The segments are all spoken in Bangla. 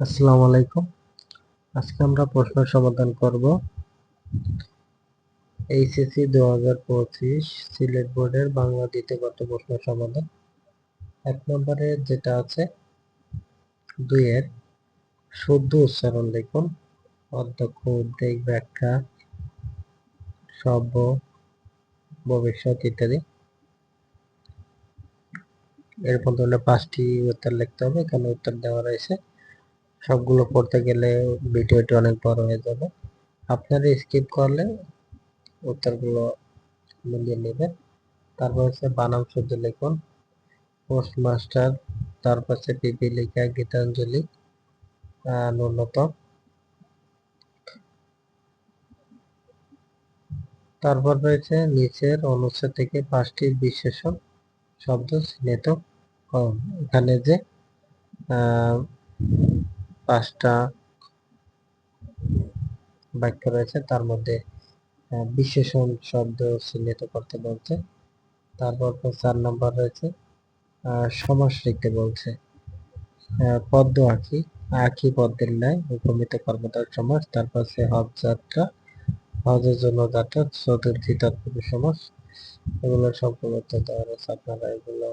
আসসালামু আলাইকুম। আজকে আমরা প্রশ্ন সমাধান করব। এইচএসসি দু হাজার পঁচিশ সিলেট বোর্ডের বাংলা দ্বিতীয় পাঠ্য প্রশ্ন সমাধান। এক নম্বরে যেটা আছে, দুইয়ের শুদ্ধ উচ্চারণ লিখুন। অধ্যক্ষ, উদ্বেগ, ব্যাখ্যা, সভ্য, ভবিষ্যৎ ইত্যাদি। এরকম ধরনের পাঁচটি উত্তর লিখতে হবে। এখানে উত্তর দেওয়া রয়েছে। সবগুলো পড়তে গেলে ভিডিওটি অনেক বড় হয়ে যাবে। আপনারা স্কিপ করলে উত্তরগুলো মিলিয়ে নেবেন। তারপর হচ্ছে বানাম শুদ্ধ লিখুন। পোস্ট মাস্টার তারপর হচ্ছে পিপি পিপিলিকা গীতাঞ্জলি ন্যূনতম। তারপর রয়েছে নিচের অনুচ্ছেদ থেকে পাঁচটি বিশেষণ, শব্দ চিহ্নিত এখানে যে পাঁচটা বাক্য রয়েছে, তার মধ্যে বিশেষণ শব্দ চিহ্নিত করতে বলছে। তারপর চার নম্বর রয়েছে সমাস লিখতে বলছে। পদ্ম আঁকি আঁকি পদ্মের ন্যায় উপমিত কর্মতার সমাস, তারপর সে হজ যাত্রা, হজের জন্য যাত্রা, চতুর্থী তৎপুরী সমাস। এগুলো সম্পূর্ণ দেওয়া রয়েছে, আপনারা এগুলো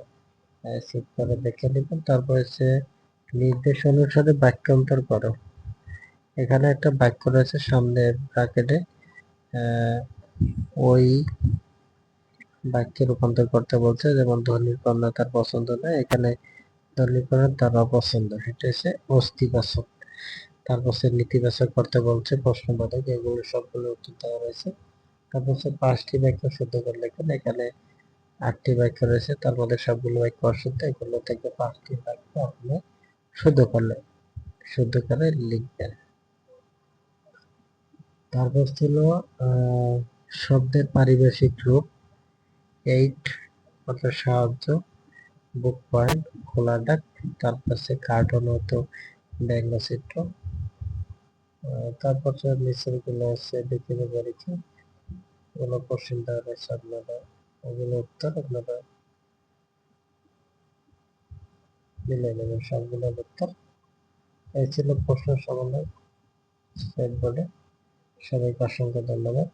সেভ করে দেখে নেবেন। তারপরে সে নির্দেশ অনুসারে বাক্যান্তর করো। এখানে একটা বাক্য রয়েছে সামনে ব্র্যাকেটে ওই বাক্যে রূপান্তর করতে বলছে, যেমন ধনির কন্যা তার পছন্দ নয়, এখানে ধনির কন্যা তার অপছন্দ সেটা হচ্ছে অস্থিবাচক। তারপর সে নেতিবাচক করতে বলছে প্রশ্নবোধক এগুলো সবগুলো উত্তর দেওয়া রয়েছে। তারপর সে পাঁচটি বাক্য শুদ্ধ করে লেখেন, এখানে আটটি বাক্য রয়েছে, তার মধ্যে সবগুলো বাক্য অশুদ্ধ এগুলো থেকে পাঁচটি বাক্য আপনি শুদ্ধ করলে, শুদ্ধ করে লিখবেন তারপর ছিল শব্দের পারিভাষিক রূপ এইট অর্থাৎ সাহায্য বুক পয়েন্ট খোলা ডাক তারপর সে কার্টুন হতো ব্যঙ্গচিত্র। তারপর নিচেরগুলো হচ্ছে বিভিন্ন পরীক্ষা এগুলো কোশ্চেন দেওয়া রয়েছে ওগুলো উত্তর আপনারা নেবেন সবগুলো ভেক্টর এই ছিল প্রশ্ন সমাধান বোর্ডে সবাইকে অসংখ্য ধন্যবাদ।